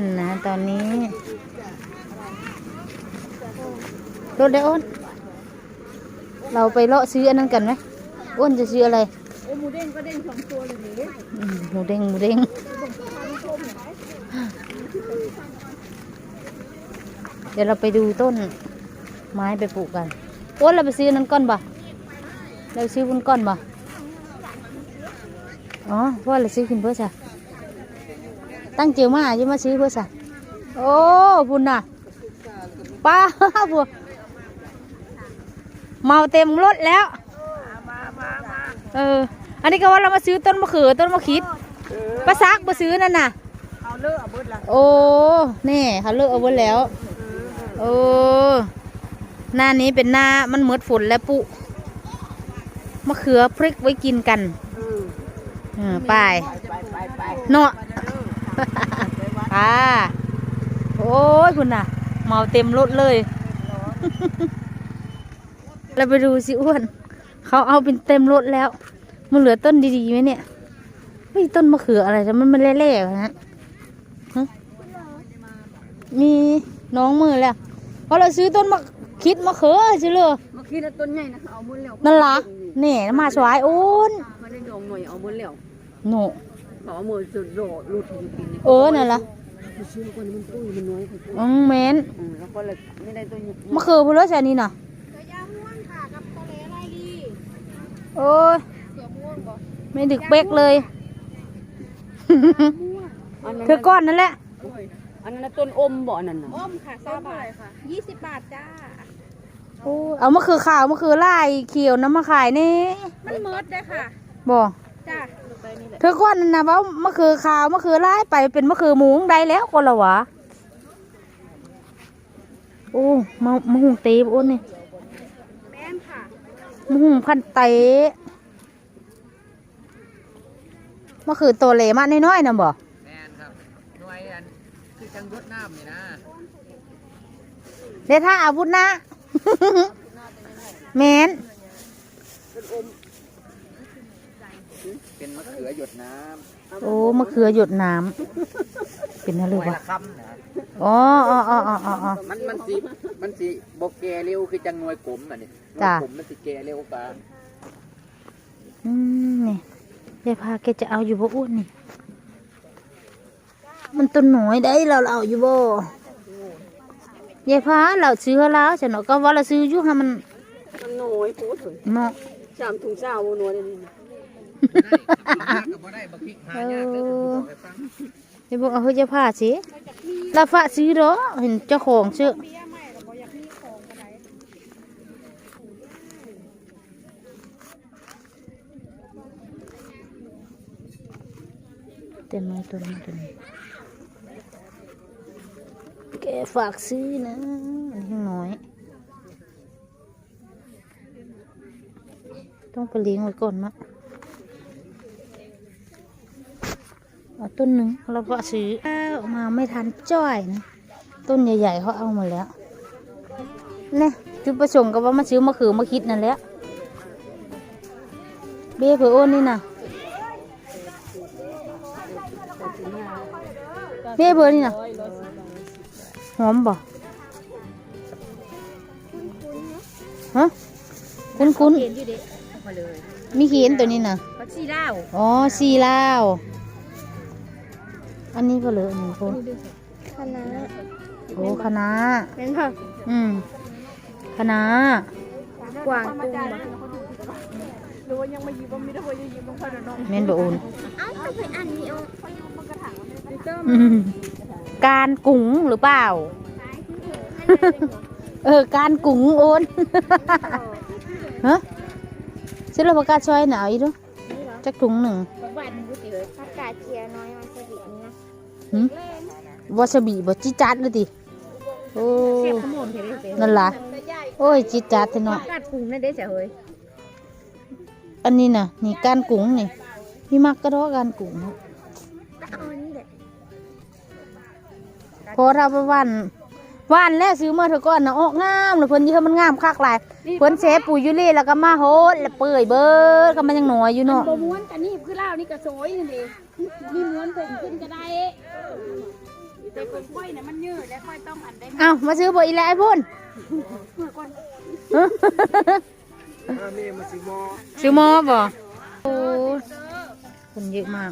านนะ ตอนนี้ รถได้อ้น เราไปเลาะซื้ออันนั้นกันไหมอ้นจะซื้ออะไรโอ้หมูเด้งก็เด้งสองตัวเลยนี่อืมหมูเด้งหมูเด้งเดี๋ยวเราไปดูต้นไม้ไปปลูกกันอ้นเราไปซื้อนั้นก้อนบ่เราซื้อบุญก้อนบ่อ๋อเพราะว่าเราซื้อขึ้นเพื่อจ้ะ ตั้งเจียวมาจะมาซื้อเพื่อจ้ะโอ้บุญน่ะป้าบัวเมาเต็มรถแล้ว เออ อันนี้ก็ว่าเรามาซื้อต้นมะเขือต้นมะขิดปลาซักมาซื้อนั่นน่ะเอาเลิกเอาเบิดละโอ้นี่เขาเลิกเอาไว้แล้วโอ้หน้านี้เป็นหน้ามันเหมือดฝนแล้วปุมะเขือพริกไว้กินกันอืมเออไปไปไปไปเนาะ อ่าโอ้ยคุณน่ะ เมาเต็มรถเลย เราไปดูสิอ้วน เขาเอาเป็นเต็มรถแล้ว มันเหลือต้นดีๆไหมเนี่ยเฮ้ยต้นมะเขืออะไรแต่มันมันเละๆอะฮะฮะมีน้องมือแล้วเพราะเราซื้อต้นมะคิดมะเขือใช่เลยเมื่อกี้นะต้นใหญ่นะเอาหมดแล้วนั่นล่ะนี่มาสวายโอ้นมาได้ดองหน่อยเอาหมดแล้วโน ขอมือสุดโดดรูดอยู่กินนี่เออนั่นล่ะไปซื้อคนมันตุ้ยมันน้อยไปอืมแมนอืมแล้วก็เลยไม่ได้ตัวใหญ่มะเขือพนแล้วใช่นี่น่ะโอ้ยไม่ดึกเป๊กเลย อันนั้นเธอก้อนนั่นแหละ อันนั้นนะต้นอมบ่อันนั้นน่ะอ้อมค่ะซาบาทค่ะยี่สิบบาทจ้า โอ้ยเอามะเขือขาวมะเขือลายเขียวน้ำมาขายนี่มันเมิดได้ค่ะ บ่จ้า เธอก้อนนั่นนะว่ามะเขือขาวมะเขือลายไปเป็นมะเขือหมูงได้แล้วคนละหวะโอ้มะมะฮุงเตะโอ้นนี่แม่นค่ะมะฮุงพันเตะมะเขือตัวเหลมาน้อยๆน่ะบ่แมนครับหน่วยอันคือจังรดน้ำนี่นะเดี๋ยวถ้าอาวุธนะ แมนเป็นมะเขือหยดน้โอ้มะเขือหยดน้ำเป็นำอะไรหน่วยวะละคำนะอ๋ออ๋ออ๋ออ๋ออ๋อมันมันสีมันสีบกแกเร็วคือจังหน่วยกลมอะนี่หน่วจ้ะยกลมมันสีแกเร็วกว่าอืมนี่ยายพาแกจะเอาอยู่บ่อ้วนนี่ มันต้นหน่อยได้เราเราเอาอยู่บ่ยายพาเราซื้อให้แล้วฉันก็ว่าเราซื้ออยู่ให้มันมันน้อยโพดเลยเนาะสามถุงเช้านัวเลย เด้อผมบอกให้ฟังยายบอกเอาเฮ้ยยายพาสิเราฝาซื้อเด้อเห็นเจ้าของเชื่อเต็มเลยตัวนี้ตัวนี้แกฝากซื้อนะอันนี้ยังน้อย ต้องไปเลี้ยงไว้ก่อนมะเอา ต้นหนึ่งเราก็ซื้อเอามาไม่ทันจ้อยนะต้นใหญ่ๆเขาเอามาแล้วเนี่ยจุดประสงค์ก็ว่ามาซื้อมะเขือมาคิดนั่นแหละเบี้ยเผื่อโอนนี่นะเบี้ยเผื่อนี่นะหอมบ่ฮะคุ้นคุ้นเห็นอยู่เด็กมาเลยๆมีเขียนตัวนี้นะพักชีดาวอ๋อซีลาว อันนี้ก็เหลืออันหนึ่งคนคณะโอ้คณะเป็นค่ะอืมคณะกวางตุ้งบ่หรือว่ายังไม่ยิบว่าไม่ได้ว่าจะยิบต้องค่อยน้องเมนบโอนเอ้าก็เป็นอันนี้เอาอืมการกุ๋งหรือเปล่า เออ การกุ๋งโอนฮะซื้อเราประกาศช่วยหนาวอีกด้วยจักถุงหนึ่ง วันบุติเลยผักกาดเจียน้อยมาสบินี่นะหึวาซาบิบ่จิจัดเลยติโอ้เทียบขโมนเทเลยเป็นนั่นล่ะโอ้ยจิจัดเถอะผัเนาะกกาดกุ้งนั่นได้จ้ะเฮ้ยอันนี้น่ะนี่การกุ๋งนี่พี่มักกระดอการกุ๋งเนาะเอาอันนี้แหละเพอเราไปวัน วันแล้วซื้อมาเถอะก่อนนะออกงามเลยเพิ่นยี่ห้อมันงามคักหลายเพิ่นเซปุ๋ยยูเรีแล้วก็มาโหดแล้วเปื่อยเบิดก็มันยังหน่อยอยู่เนาะโบม้วนกันนี่คือเล่านี่กระโซยนี่เด็มีม้วนผมขึ้นก็ได้มีแต่แต่คนค่อยน่ะมันยืดแล้วค่อยต้องอันได้เอ้ามาซื้อบ่อีแล้วไอ้พุ่นเมื่อก่อนนี่มันสิมอซื้อหมอบ่โอ้คนเยอะมาก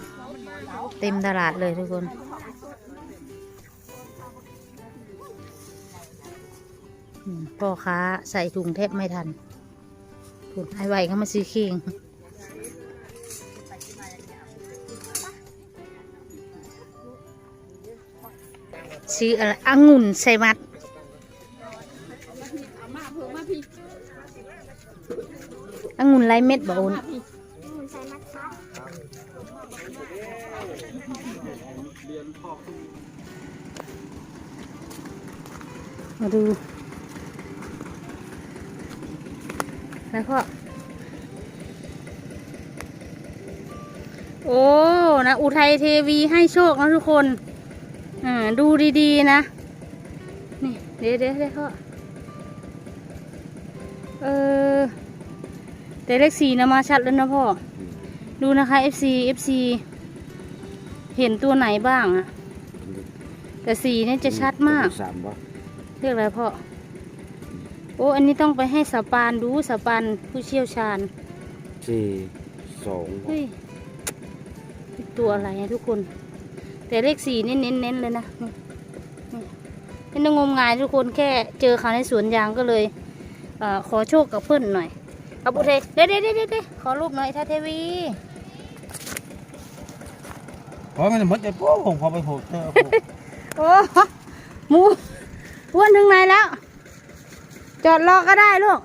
เต็มตลาดเลยทุกคน พ่อค้าใส่ถุงแทบไม่ทันคุณไอ้ไวเขามาซื้อเคียงซื้ออะไรองุ่นใส่มัดอ่างุ่นไรเม็ดบ่อนมาพี่นมัดครับ มาดู แล้วก็ โอ้ นะ อุทัยเทวีให้โชคนะทุกคน อ่า ดูดีๆนะ นี่ เดี๋ยวเดี๋ยวเดี๋ยวพ่อเออ แต่เลขสี่นะมาชัดแล้วนะพ่อ ดูนะคะ FC FC เห็นตัวไหนบ้างอะแต่สีเนี่ยจะชัดมาก สามบ่เรียกอะไรพ่อ โอ้อันนี้ต้องไปให้สปานดูสปานผู้เชี่ยวชาญสี่สองเฮ้ยตัวอะไรนะทุกคน แต่เลขสี่นี่เน้นๆเลยนะนี่นี่ไม่ต้องงมงายทุกคนแค่เจอเขาในสวนยางก็เลยเออขอโชคกับเพื่อนหน่อยครับอุเทยเด้เด้เด้เด้ขอรูปหน่อยท่าเทวีเพราะมันหมดไอ้พวกผมพอไปผูกเจอโอ้หมูอ้วนถึงไหนแล้ว จอดรอก็ได้ลูก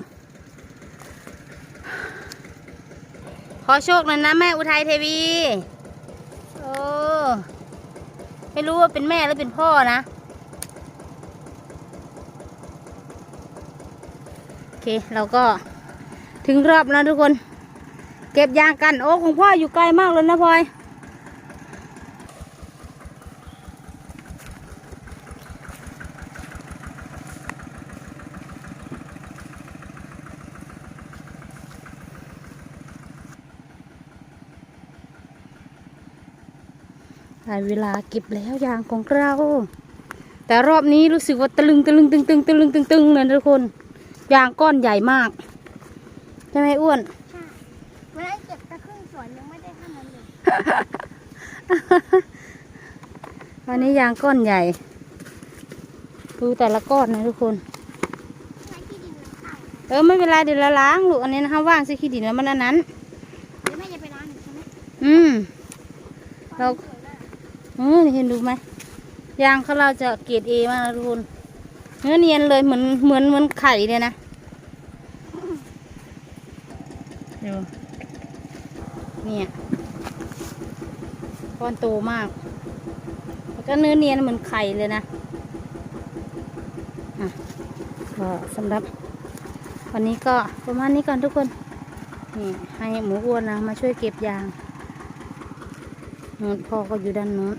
ขอโชคหน่อยนะแม่อุทัยเทวีโอ้ไม่รู้ว่าเป็นแม่หรือเป็นพ่อนะ โอเค เราก็ถึงรอบแล้วทุกคน เก็บยางกัน โอ้ของพ่ออยู่ไกลมากเลยนะพลอย ได้เวลาเก็บแล้วยางของเรา แต่รอบนี้รู้สึกว่าตะลึงตะลึงตึงตึงตะลึงตึงตึงเลยนะทุกคน ยางก้อนใหญ่มากใช่ไหมอ้วนเวลาเก็บตะครึ่งสวนยังไม่ได้ทำมันเลยวันนี้ยางก้อนใหญ่ ดูแต่ละก้อนนะทุกคนใช้ที่ดินมันข้างเออไม่เป็นไรเดี๋ยวเราล้างลูกอันนี้นะคะว่างซิขี้ดินแล้วมันอันนั้นเดี๋ยวแม่จะไปร้านอีกใช่ไหมอืมเราเออเห็นดูไหมยางเขาเราจะเกรดเอมากทุกคนเนื้อเนียนเลยเหมือนเหมือนเหมือนไข่เลยนะดูเนี่ยก้อนโตมากแล้วก็เนื้อเนียนเหมือนไข่เลยนะอะก็สำหรับวันนี้ก็ประมาณนี้ก่อนทุกคนนี่ให้หมูอ้วนนะมาช่วยเก็บยางนู้นพ่อก็อยู่ด้านนู้น